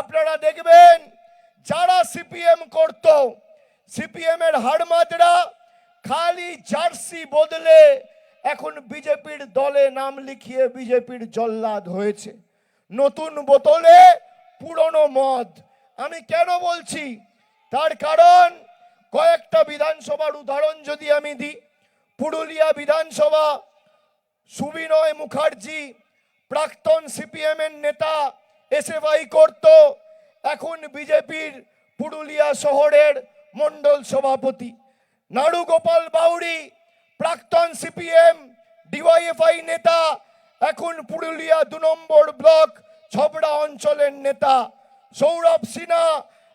আপনারা দেখবেন যারা সিপিএম করত সিপিএম এর হাড়মাদরা খালি জার্সি বদলে এখন বিজেপির দলে নাম লিখিয়ে বিজেপির জল্লাদ হয়েছে। নতুন বোতলে পুরনো মদ। আমি কেন বলছি? তার কারণ কয়েকটা বিধানসভার উদাহরণ যদি আমি দিই। পুরুলিয়া বিধানসভা, সুবিনয় মুখার্জি, প্রাক্তন সিপিএম এর নেতা এসএফআই করত। এখন বিজেপির পুরুলিয়া শহরের মন্ডল সভাপতি। নাড়ু গোপাল বাউরি প্রাক্তন সিপিএম, ডিওয়াইএফআই নেতা, এখন পুরুলিয়া দু নম্বর ব্লক ছবড়া অঞ্চলের নেতা। সৌরভ সিনহা,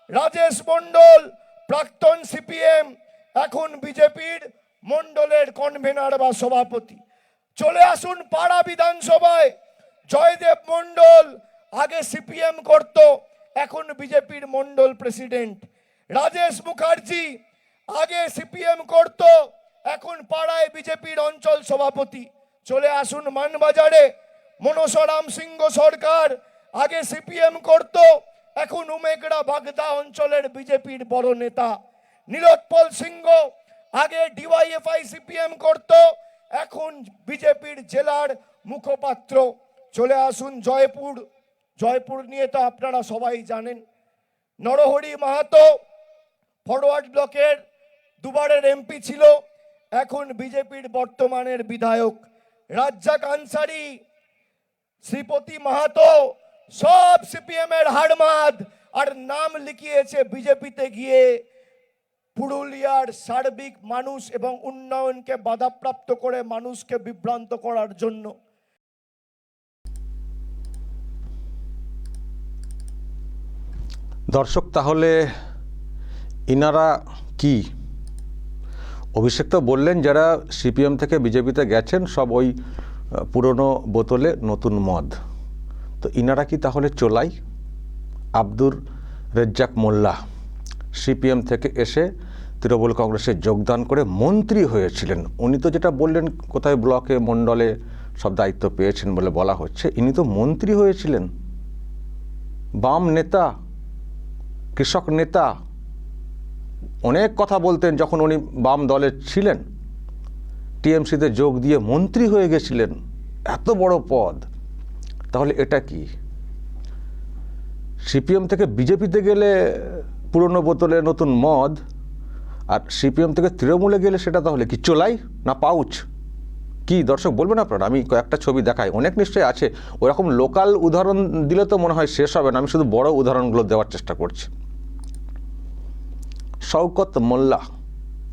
রাজেশ মণ্ডল, প্রাক্তন সিপিএম, এখন বিজেপির মণ্ডলের কনভেনার বা সভাপতি। চলে আসুন পাড়া বিধানসভায়। জয়দেব মণ্ডল আগে সিপিএম করত, এখন বিজেপির মণ্ডল প্রেসিডেন্ট। রাজেশ মুখার্জি আগে সিপিএম করত, এখন পাড়ায় বিজেপির অঞ্চল সভাপতি। চলে আসুন মানবাজারে মনসরাম সিংহ সরকার আগে সিপিএম করত, এখন উমেগড়া বাগদা অঞ্চলের বিজেপির বড় নেতা। নীলোৎপল সিংহ আগে ডিওয়াইএফআই সিপিএম করত, এখন বিজেপির জেলার মুখপাত্র। চলে আসুন জয়পুর। জয়পুর নিয়ে তো আপনারা সবাই জানেন। নরহরি মাহাতো ফরওয়ার্ড ব্লকের দুবারের এমপি ছিল, এখন বিজেপির বর্তমানের বিধায়ক। রাজ্জাক আনসারি, শ্রীপতি মাহাতো, সব সিপিএম এর হাড়মাদ, আর নাম লিখিয়েছে বিজেপিতে গিয়ে। পুরুলিয়ার সার্বিক মানুষ এবং উন্নয়নকে বাধাপ্রাপ্ত করে মানুষকে বিভ্রান্ত করার জন্য। দর্শক, তাহলে ইনারা কি? অভিষেক তো বললেন, যারা সিপিএম থেকে বিজেপিতে গেছেন, সব ওই পুরনো বোতলে নতুন মদ। তো ইনারা কি তাহলে চোলাই? আব্দুর রেজ্জাক মোল্লা সিপিএম থেকে এসে তৃণমূল কংগ্রেসে যোগদান করে মন্ত্রী হয়েছিলেন। উনি তো যেটা বললেন, কোথায় ব্লকে, মণ্ডলে সব দায়িত্ব পেয়েছেন বলে বলা হচ্ছে, ইনি তো মন্ত্রী হয়েছিলেন। বাম নেতা কৃষক নেতা অনেক কথা বলতেন যখন উনি বাম দলে ছিলেন। টিএমসিতে যোগ দিয়ে মন্ত্রী হয়ে গেছিলেন। এত বড় পদ। তাহলে এটা কি? সিপিএম থেকে বিজেপিতে গেলে পুরনো বোতলে নতুন মদ, আর সিপিএম থেকে তৃণমূলে গেলে সেটা তাহলে কি চোলাই না পাউচ? কি দর্শক বলবেন আপনারা? আমি কয়েকটা ছবি দেখাই। অনেক নিশ্চয়ই আছে। ওরকম লোকাল উদাহরণ দিলে তো মনে হয় শেষ হবে না। আমি শুধু বড় উদাহরণগুলো দেওয়ার চেষ্টা করছি। শওকত মোল্লা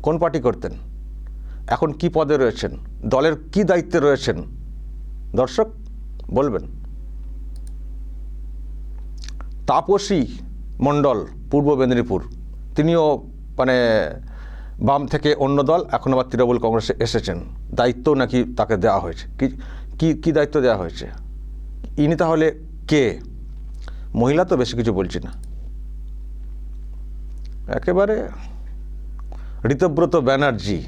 কোন পার্টি করতেন? এখন কি পদে রয়েছেন? দলের কি দায়িত্বে রয়েছেন? দর্শক, বলবেন। তাপসী মণ্ডল, পূর্ব মেদিনীপুর। তিনিও মানে বাম থেকে অন্য দল, এখন আবার তৃণমূল কংগ্রেসে এসেছেন। দায়িত্ব নাকি তাকে দেওয়া হয়েছে। কি কি দায়িত্ব দেওয়া হয়েছে? ইনি তাহলে কে? মহিলা তো বেশি কিছু বলছি না। একেবারে ঋতব্রত ব্যানার্জি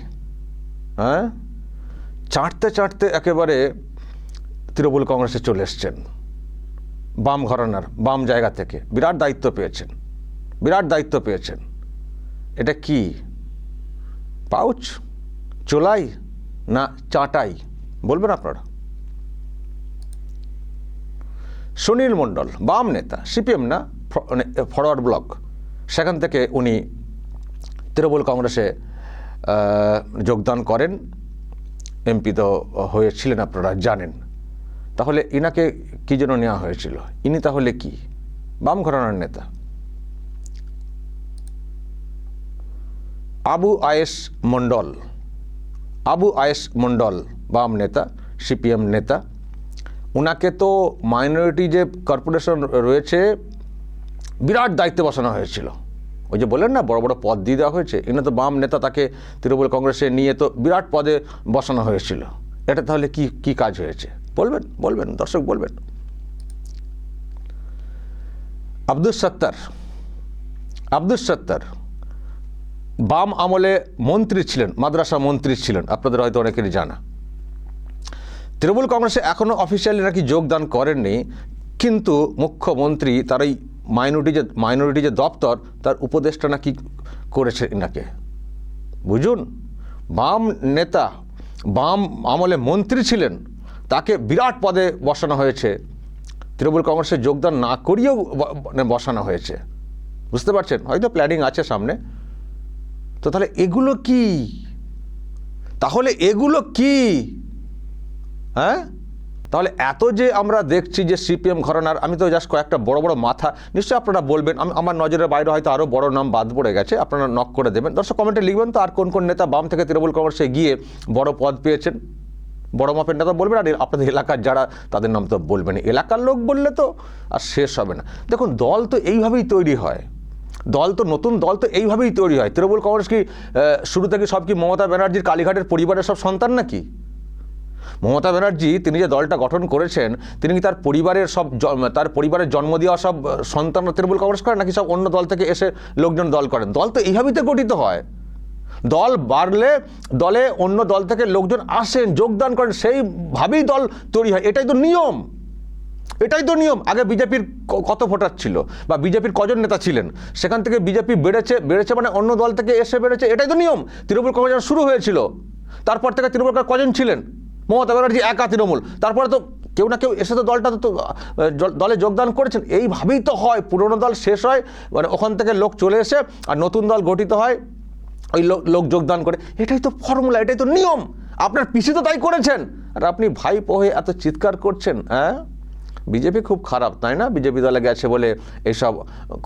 হ্যাঁ? চাটতে চাটতে একেবারে তৃণমূল কংগ্রেসে চলে এসছেন। বাম ঘরানার, বাম জায়গা থেকে। বিরাট দায়িত্ব পেয়েছেন। বিরাট দায়িত্ব পেয়েছেন। এটা কি? পাউচ, চোলাই না চাটাই? বলবেন আপনারা। সুনীল মণ্ডল, বাম নেতা, সিপিএম না মানে ফরওয়ার্ড ব্লক? সেখান থেকে উনি তৃণমূল কংগ্রেসে যোগদান করেন। এমপি তো হয়েছিলেন আপনারা, জানেন। তাহলে ইনাকে কী জন্য নেওয়া হয়েছিল? ইনি তাহলে কি? বাম ঘরানার নেতা। আবু আয়েস মণ্ডল। আবু আয়েস মণ্ডল, বাম নেতা, সিপিএম নেতা। ওনাকে তো মাইনরিটি যে কর্পোরেশন রয়েছে, বিরাট দায়িত্বে বসানো হয়েছিল। ওই যে বললেন না, বড় বড় পদ দিয়ে দেওয়া হয়েছে এখানে তো বাম নেতা তাকে তৃণমূল কংগ্রেসে নিয়ে তো বিরাট পদে বসানো হয়েছিল। এটা তাহলে কি কি কাজ হয়েছে? বলবেন বলবেন, দর্শক বলবেন। আব্দুল সত্তার আব্দুল সত্তার বাম আমলে মন্ত্রী ছিলেন, মাদ্রাসা মন্ত্রী ছিলেন, আপনাদের হয়তো অনেকেরই জানা। তৃণমূল কংগ্রেসে এখনও অফিসিয়ালি নাকি যোগদান করেননি, কিন্তু মুখ্যমন্ত্রী, তার এই মাইনরিটি যে মাইনরিটি যে দপ্তর, তার উপদেষ্টা নাকি করেছে এনাকে। বুঝুন, বাম নেতা, বাম আমলে মন্ত্রী ছিলেন, তাকে বিরাট পদে বসানো হয়েছে। তৃণমূল কংগ্রেসে যোগদান না করিয়েও মানে বসানো হয়েছে। বুঝতে পারছেন? হয়তো প্ল্যানিং আছে সামনে। তো তাহলে এগুলো কি? তাহলে এগুলো কি? হ্যাঁ? তাহলে এত যে আমরা দেখছি যে সিপিএম ঘরানার, আমি তো জাস্ট কয়েকটা বড় বড় মাথা, নিশ্চয়ই আপনারা বলবেন, আমি, আমার নজরের বাইরে হয়তো আরও বড় নাম বাদ পড়ে গেছে, আপনারা নক করে দেবেন। দর্শক কমেন্টে লিখবেন তো, আর কোন কোন নেতা বাম থেকে তৃণমূল কংগ্রেসে গিয়ে বড় পদ পেয়েছেন? বড় মাপের নেতা বলবেন, আর আপনাদের এলাকার যারা, তাদের নাম তো বলবেন। এলাকার লোক বললে তো আর শেষ হবে না। দেখুন, দল তো এইভাবেই তৈরি হয়। দল তো নতুন দল তো এইভাবেই তৈরি হয়। তৃণমূল কংগ্রেস কি শুরু থেকে সব কি মমতা ব্যানার্জির কালীঘাটের পরিবারের সব সন্তান নাকি? মমতা ব্যানার্জি তিনি যে দলটা গঠন করেছেন তিনি কি তার পরিবারের সব তার পরিবারের জন্ম দেওয়া সব আহ, সন্তান তৃণমূল কংগ্রেস করেন নাকি সব অন্য দল থেকে এসে লোকজন দল করেন? দল তো এইভাবেই তো গঠিত হয়। দল বাড়লে দলে অন্য দল থেকে লোকজন আসেন যোগদান করেন সেইভাবেই দল তৈরি হয়। এটাই তো নিয়ম। এটাই তো নিয়ম। আগে বিজেপির কত ভোটার ছিল? বা বিজেপির কজন নেতা ছিলেন? সেখান থেকে বিজেপি বেড়েছে বেড়েছে মানে অন্য দল থেকে এসে বেড়েছে। এটাই তো নিয়ম। তৃণমূল কংগ্রেস শুরু হয়েছিল। তারপর থেকে তৃণমূল কজন ছিলেন? মমতা ব্যানার্জি একা তৃণমূল। তারপরে তো কেউ না কেউ এসে তো দলটা তো দলে যোগদান করেছেন। এইভাবেই তো হয়। পুরনো দল শেষ হয় মানে ওখান থেকে লোক চলে এসে আর নতুন দল গঠিত হয়, ওই লোক লোক যোগদান করে। এটাই তো ফর্মুলা, এটাই তো নিয়ম। আপনার পিসি তো তাই করেছেন। আর আপনি ভাই হয়ে এত চিৎকার করছেন হ্যাঁ? বিজেপি খুব খারাপ, তাই না? বিজেপি দলে গেছে বলে এইসব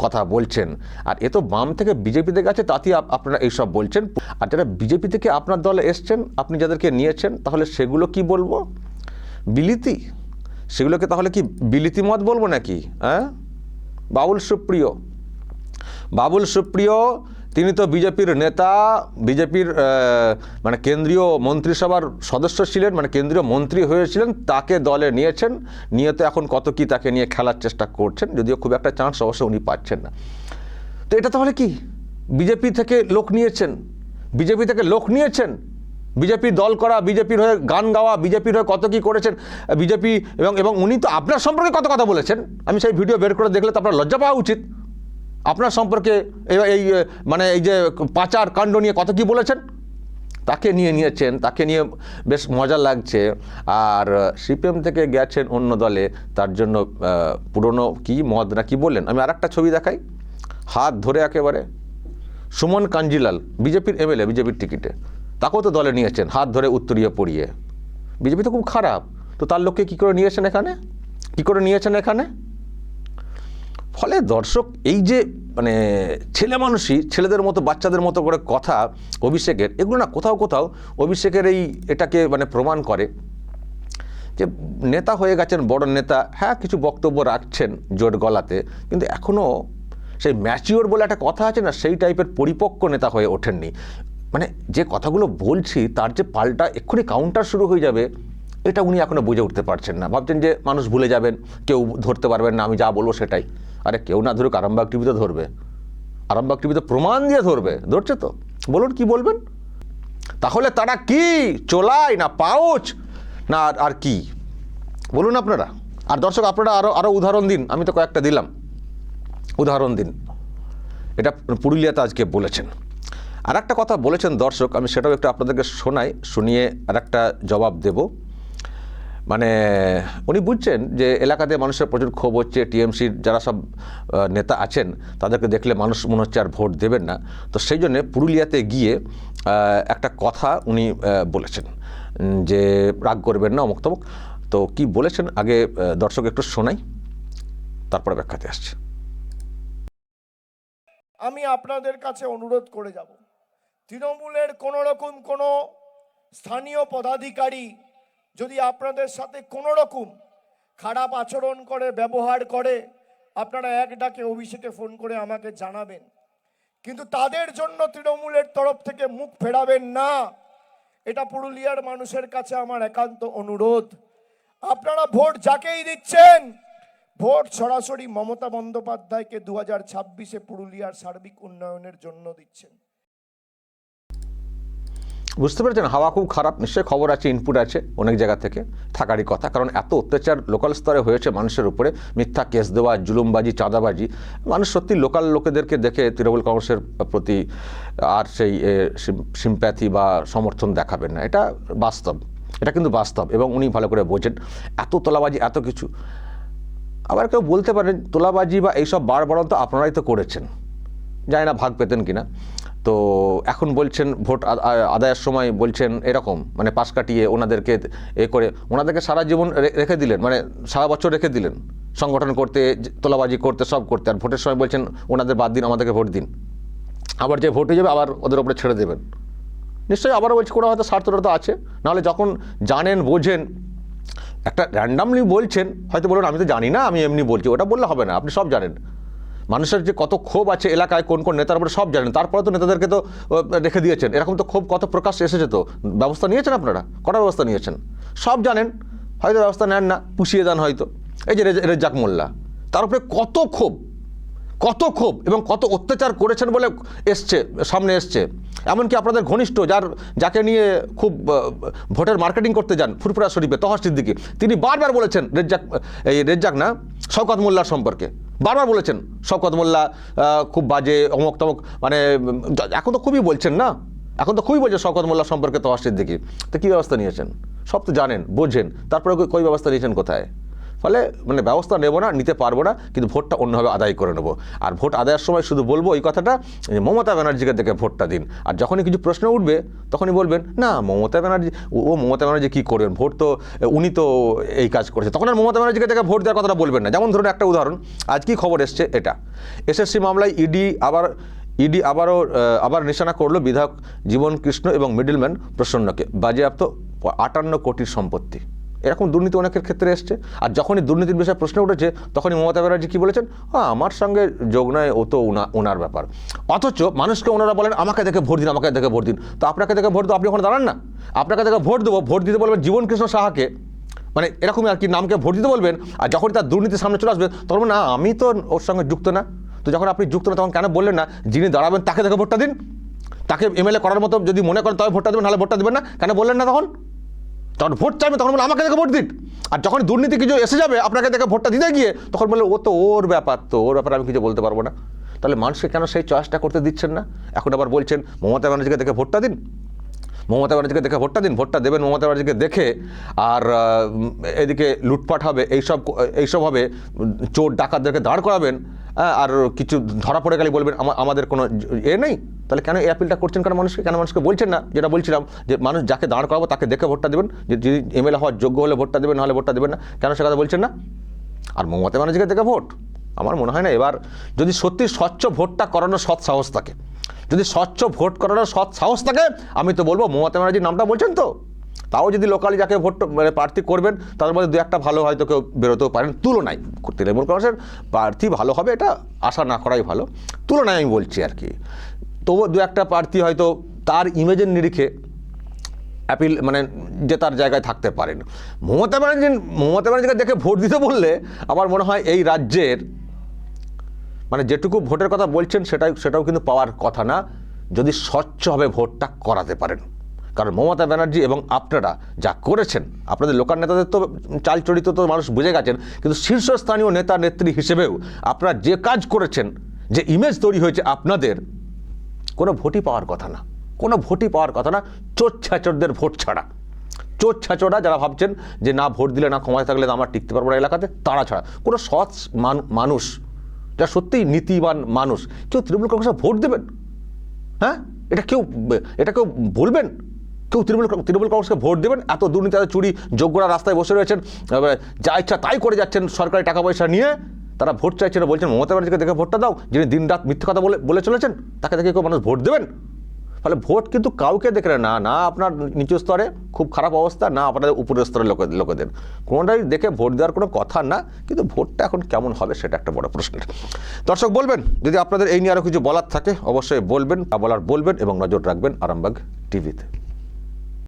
কথা বলছেন। আর এ তো বাম থেকে বিজেপিতে গেছে, তাতেই আপনারা এইসব বলছেন। আর যারা বিজেপি থেকে আপনার দলে এসছেন, আপনি যাদেরকে নিয়েছেন, তাহলে সেগুলো কি বলব? বিলিতি? সেগুলোকে তাহলে কি বিলিতি মত বলব নাকি হ্যাঁ বাবুল সুপ্রিয়। বাবুল সুপ্রিয় তিনি তো বিজেপির নেতা, বিজেপির মানে কেন্দ্রীয় মন্ত্রিসভার সদস্য ছিলেন মানে কেন্দ্রীয় মন্ত্রী হয়েছিলেন, তাকে দলে নিয়েছেন, নিয়ে তো এখন কত কি তাকে নিয়ে খেলার চেষ্টা করছেন, যদিও খুব একটা চান্স অবশ্য উনি পাচ্ছেন না। তো এটা তাহলে কি? বিজেপি থেকে লোক নিয়েছেন, বিজেপি থেকে লোক নিয়েছেন, বিজেপি দল করা, বিজেপির হয়ে গান গাওয়া, বিজেপির হয়ে কত কি করেছেন, বিজেপি এবং এবং উনি তো আপনার সম্পর্কে কত কথা বলেছেন? আমি সেই ভিডিও বের করে দেখলে তো আপনার লজ্জা পাওয়া উচিত। আপনার সম্পর্কে এই- মানে এই যে পাচার কাণ্ড নিয়ে কত কি বলেছেন? তাকে নিয়ে নিয়েছেন, তাকে নিয়ে বেশ মজা লাগছে। আর সিপিএম থেকে গেছেন অন্য দলে, তার জন্য পুরনো কি মদ না কি বললেন? আমি আর একটা ছবি দেখাই। হাত ধরে একেবারে। সুমন কাঞ্জিলাল, বিজেপির এমএলএ বিজেপির টিকিটে। তাকেও তো দলে নিয়েছেন, হাত ধরে উত্তরীয় পড়িয়ে। বিজেপি তো খুব খারাপ। তো তার লোককে কী করে নিয়েছেন এখানে? কী করে নিয়েছেন এখানে? ফলে দর্শক, এই যে মানে ছেলে মানুষই, ছেলেদের মতো, বাচ্চাদের মতো করে কথা অভিষেকের, এগুলো না কোথাও কোথাও অভিষেকের এই এটাকে মানে প্রমাণ করে যে, নেতা হয়ে গেছেন বড় নেতা হ্যাঁ কিছু বক্তব্য রাখছেন জোর গলাতে, কিন্তু এখনও সেই ম্যাচিওর বলে একটা কথা আছে না, সেই টাইপের পরিপক্ক নেতা হয়ে ওঠেননি। মানে যে কথাগুলো বলছি, তার যে পাল্টা এক্ষুনি কাউন্টার শুরু হয়ে যাবে, এটা উনি এখনও বুঝে উঠতে পারছেন না। ভাবছেন যে, মানুষ ভুলে যাবেন, কেউ ধরতে পারবেন না, আমি যা বলব সেটাই। আরে কেউ না ধরুক আরামবাগ টিভিতে ধরবে। আরামবাগ টিভিতে প্রমাণ দিয়ে ধরবে। ধরছে তো। বলুন কি বলবেন? তাহলে তারা কি? চোলাই না পাউচ? না, আর- কি? বলুন আপনারা। আর দর্শক, আপনারা আরও আরও উদাহরণ দিন। আমি তো কয়েকটা দিলাম। উদাহরণ দিন। এটা পুরুলিয়াতে আজকে বলেছেন। আর একটা কথা বলেছেন দর্শক, আমি সেটাও একটু আপনাদেরকে শোনাই, শুনিয়ে আর একটা জবাব দেব। মানে উনি বুঝছেন যে এলাকাতে মানুষের প্রচুর ক্ষোভ হচ্ছে টিএমসির যারা সব নেতা আছেন, তাদেরকে দেখলে মানুষ মনে হচ্ছে আর ভোট দেবেন না। তো সেই জন্যে পুরুলিয়াতে গিয়ে একটা কথা উনি বলেছেন যে রাগ করবেন না অমুক তমুক। তো কি বলেছেন? আগে দর্শক একটু শোনাই, তারপরে ব্যাখ্যাতে আসছে। আমি আপনাদের কাছে অনুরোধ করে যাব। তৃণমূলের কোনো রকম কোনো স্থানীয় পদাধিকারী যদি আপনাদের সাথে কোনো রকম খারাপ আচরণ করে, ব্যবহার করে, আপনারা এক ডাকে অভিষেকে ফোন করে আমাকে জানাবেন। কিন্তু তাদের জন্য তৃণমূলের তরফ থেকে মুখ ফেরাবেন না। এটা পুরুলিয়ার মানুষের কাছে আমার একান্ত অনুরোধ। আপনারা ভোট যাকেই দিচ্ছেন, ভোট সরাসরি মমতা বন্দ্যোপাধ্যায়কে দু হাজার ছাব্বিশে পুরুলিয়ার সার্বিক উন্নয়নের জন্য দিচ্ছেন। বুঝতে পেরেছেন? হাওয়া খুব খারাপ, নিশ্চয়ই খবর আছে ইনপুট আছে অনেক জায়গা থেকে থাকারই কথা। কারণ এত অত্যাচার লোকাল স্তরে হয়েছে মানুষের উপরে। মিথ্যা কেস দেওয়া, জুলুমবাজি, চাঁদাবাজি, মানুষ সত্যি লোকাল লোকেদেরকে দেখে তৃণমূল কংগ্রেসের প্রতি আর সেই সিম্প্যাথি বা সমর্থন দেখাবেন না। এটা বাস্তব। এটা কিন্তু বাস্তব এবং উনি ভালো করে বোঝেন। এত তোলাবাজি, এত কিছু। আবার কেউ বলতে পারেন, তোলাবাজি বা এইসব বাড়বাড়ন তো আপনারাই তো করেছেন। জানি না ভাগ পেতেন কিনা। তো এখন বলছেন ভোট আদায়ের সময় বলছেন এরকম মানে পাশ কাটিয়ে ওনাদেরকে এ করে, ওনাদেরকে সারা জীবন রেখে দিলেন মানে সারা বছর রেখে দিলেন, সংগঠন করতে তোলাবাজি করতে, সব করতে, আর ভোটের সময় বলছেন ওনাদের বাদ দিন, আমাদেরকে ভোট দিন। আবার যে ভোট হয়ে যাবে, আবার ওদের ওপরে ছেড়ে দেবেন। নিশ্চয়ই আবারও বলছি, কোনো হয়তো স্বার্থটা আছে, নাহলে যখন জানেন, বোঝেন, একটা র্যান্ডামলি বলছেন, হয়তো বলুন, আমি তো জানি না, আমি এমনি বলছি। ওটা বললে হবে না, আপনি সব জানেন। মানুষের যে কত ক্ষোভ আছে এলাকায়, কোন কোন নেতার উপরে সব জানেন। তারপরে তো নেতাদেরকে তো রেখে দিয়েছেন। এরকম তো ক্ষোভ, কত প্রকাশ এসেছে তো। ব্যবস্থা নিয়েছেন আপনারা? কটা ব্যবস্থা নিয়েছেন? সব জানেন। হয়তো ব্যবস্থা নেন না, পুষিয়ে দেন হয়তো। এই যে রেজ- রেজ্জাক মোল্লা, তার উপরে কত ক্ষোভ কত ক্ষোভ এবং কত অত্যাচার করেছেন বলে এসছে, সামনে এসছে। এমনকি আপনাদের ঘনিষ্ঠ, যার, যাকে নিয়ে খুব ভোটের মার্কেটিং করতে যান, ফুরফুরা শরীফে তহা সিদ্দিকি তিনি বারবার বলেছেন, রেজ্জাক, এই রেজ্জাক না শওকত মোল্লার সম্পর্কে। বারবার বলেছেন, শওকত মোল্লা খুব বাজে, অমক তমক মানে এখন তো খুবই বলছেন না? এখন তো খুবই বলছেন শওকত মোল্লা সম্পর্কে তো তহা দেখি তো কী ব্যবস্থা নিয়েছেন? সব তো জানেন, বোঝেন। তারপরে কই ব্যবস্থা নিয়েছেন কোথায়? ফলে মানে ব্যবস্থা নেব না, নিতে পারব না, কিন্তু ভোটটা অন্যভাবে আদায় করে নেব। আর ভোট আদায়ের সময় শুধু বলব এই কথাটা মমতা ব্যানার্জিকে দেখে ভোটটা দিন। আর যখনই কিছু প্রশ্ন উঠবে, তখনই বলবেন, না, মমতা ব্যানার্জি, ও- ও মমতা ব্যানার্জি কী করবেন? ভোট তো, উনি তো এই কাজ করেছে। তখন আর মমতা ব্যানার্জিকে দেখে ভোট দেওয়ার কথাটা বলবেন না। যেমন ধরুন একটা উদাহরণ, আজ কি খবর এসছে? এটা। এসএসসি মামলায় ইডি আবার, ইডি আবারও আবার নিশানা করল বিধায়ক জীবন কৃষ্ণ এবং মিডলম্যান প্রসন্নকে। বাজেয়াপ্ত আটান্ন কোটির সম্পত্তি। এরকম দুর্নীতি অনেকের ক্ষেত্রে এসছে। আর যখনই দুর্নীতির বিষয়ে প্রশ্ন উঠেছে, তখনই মমতা ব্যানার্জি কী বলেছেন? হ্যাঁ আমার সঙ্গে যোগ নয় ও তো ওনার ব্যাপার। অথচ মানুষকে ওনারা বলেন, আমাকে দেখে ভোট দিন, আমাকে দেখে ভোট দিন। তো আপনাকে দেখে ভোট দেবো, আপনি ওখানে দাঁড়ান না। আপনাকে দেখে ভোট দেবো, ভোট দিতে বলবেন জীবন কৃষ্ণ সাহাকে। মানে এরকমই আর কি নামকে ভোট দিতে বলবেন, আর যখন তার দুর্নীতির সামনে চলে আসবে, তখন না, আমি তো ওর সঙ্গে যুক্ত না। তো যখন আপনি যুক্ত না, তখন কেন বললেন না, যিনি দাঁড়াবেন তাকে দেখে ভোটটা দিন? তাকে এমএলএ করার মতো যদি মনে করেন, তবে ভোটটা দেবেন, নাহলে ভোটটা দেবেন না। কেন বললেন না তখন? তখন ভোট চাইবে, তখন বলে, আমাকে দেখে ভোট দিন। আর যখন দুর্নীতি কিছু এসে যাবে, আপনাকে দেখে ভোটটা দিতে গিয়ে, তখন বলে, ও তো ওর ব্যাপার তো, ওর ব্যাপারে আমি কিছু বলতে পারব না। তাহলে মানুষকে কেন সেই চয়েসটা করতে দিচ্ছেন না? এখন আবার বলছেন, মমতা ব্যানার্জিকে দেখে ভোটটা দিন। মমতা ব্যানার্জিকে দেখে ভোটটা দিন, ভোটটা দেবেন মমতা ব্যানার্জিকে দেখে। আর এদিকে লুটপাট হবে, এইসব এইসব হবে চোর ডাকাতদেরকে দাঁড় করাবেন। আর কিছু ধরা পড়ে গেলে বলবেন, আমা- আমাদের কোনো এ নেই? তাহলে কেন এই অ্যাপিলটা করছেন কেন মানুষকে? কেন মানুষকে বলছেন না? যেটা বলছিলাম যে, মানুষ যাকে দাঁড় করাবো তাকে দেখে ভোটটা দেবেন। যে যিনি এমএলএ হওয়ার যোগ্য হলে ভোটটা দেবেন নাহলে ভোটটা দেবেন না, কেন সে কথা বলছেন না? আর মমতা ব্যানার্জিকে দেখে ভোট? আমার মনে হয় না। এবার যদি সত্যি স্বচ্ছ ভোটটা করানোর সৎ সাহস থাকে, যদি স্বচ্ছ ভোট করানোর সৎ সাহস থাকে, আমি তো বলব মমতা ব্যানার্জির নামটা বলছেন তো? তাও যদি লোকালি যাকে ভোট মানে প্রার্থী করবেন তাদের মধ্যে দু একটা ভালো হয়তো কেউ বেরোতেও পারেন। তুলনায় তৃণমূল কংগ্রেসের প্রার্থী ভালো হবে, এটা আশা না করাই ভালো। তুলনায় আমি বলছি আর কি। তবুও দু একটা প্রার্থী হয়তো তার ইমেজের নিরিখে অ্যাপিল মানে যে তার জায়গায় থাকতে পারেন। মমতা ব্যানার্জি, মমতা ব্যানার্জিকে দেখে ভোট দিতে বললে আমার মনে হয় এই রাজ্যের মানে যেটুকু ভোটের কথা বলছেন, সেটাই, সেটাও কিন্তু পাওয়ার কথা না। যদি স্বচ্ছভাবে ভোটটা করাতে পারেন। কারণ মমতা ব্যানার্জি এবং আপনারা যা করেছেন, আপনাদের লোকাল নেতাদের তো চাল চরিত্র তো মানুষ বুঝে গেছেন, কিন্তু শীর্ষস্থানীয় নেতা নেত্রী হিসেবেও আপনারা যে কাজ করেছেন, যে ইমেজ তৈরি হয়েছে আপনাদের, কোনো ভোটই পাওয়ার কথা না। কোনো ভোটই পাওয়ার কথা না, চোর ছ্যাচরদের ভোট ছাড়া। চোর ছ্যাচরা যারা ভাবছেন যে না ভোট দিলে, না ক্ষমতা থাকলে আমরা টিকতে পারব না এলাকাতে, তারা ছাড়া। কোনো সৎ মানুষ যা সত্যিই নীতিবান মানুষ, কেউ তৃণমূল কংগ্রেসে ভোট দেবেন? হ্যাঁ? এটা কেউ এটা কেউ বলবেন? কেউ তৃণমূল তৃণমূল কংগ্রেসকে ভোট দেবেন, এত দুর্নীতি, এত চুরি, যোগ্যরা রাস্তায় বসে রয়েছেন যা ইচ্ছা তাই করে যাচ্ছেন সরকারি টাকা পয়সা নিয়ে, তারা ভোট চাইছে না বলছেন, মমতা ব্যানার্জিকে দেখে ভোটটা দাও, যিনি দিন রাত মিথ্যে কথা বলে বলে চলেছেন, তাকে দেখে কেউ মানুষ ভোট দেবেন? ফলে ভোট কিন্তু কাউকে দেখে না না আপনার নিচু স্তরে খুব খারাপ অবস্থা, না আপনাদের উপরের স্তরের লোক, লোকেদের। কোনোটাই দেখে ভোট দেওয়ার কোনো কথা না, কিন্তু ভোটটা এখন কেমন হবে সেটা একটা বড় প্রশ্নের দর্শক বলবেন, যদি আপনাদের এই নিয়ে আরও কিছু বলার থাকে, অবশ্যই বলবেন বলার বলবেন এবং নজর রাখবেন আরামবাগ টিভিতে।